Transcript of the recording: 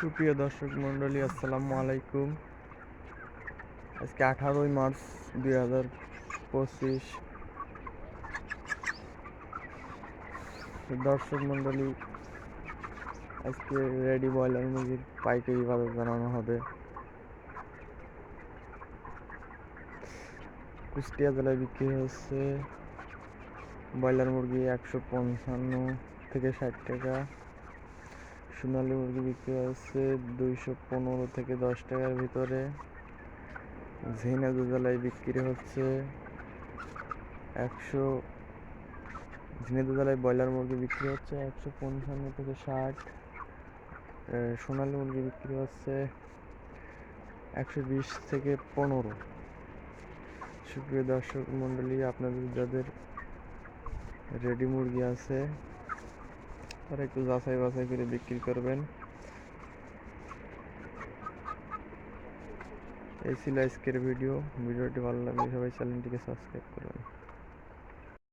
সুপ্রিয় দর্শক মণ্ডলী, আসসালামু আলাইকুম। আজকে আঠারোই মার্চ দুই হাজার পঁচিশ। দর্শক মণ্ডলী, আজকে রেডি ব্রয়লার মুরগির পাইকারি বাজার জানানো হবে। কুষ্টিয়া জেলায় বিক্রি হচ্ছে ব্রয়লার মুরগি একশো পঞ্চান্ন থেকে ষাট টাকা। সোনালী মুরগি বিক্রি হচ্ছে দুইশো পনেরো থেকে দশ টাকার ভিতরে। ঝিনা জেলায় বিক্রি হচ্ছে একশো ঝিনাইদহ জেলায় ব্রয়লার মুরগি বিক্রি হচ্ছে একশো পঞ্চান্ন থেকে ষাট। সোনালী মুরগি বিক্রি হচ্ছে একশো বিশ থেকে পনেরো। সুপ্রিয় দর্শক মণ্ডলী, আপনাদের যাদের রেডি মুরগি আছে তারা একটু যাচাই বাছাই করে বিক্রি করবেন। এই ছিল আজকের ভিডিও। ভিডিওটি ভালো লাগলে সবাই চ্যানেলটিকে সাবস্ক্রাইব করবেন।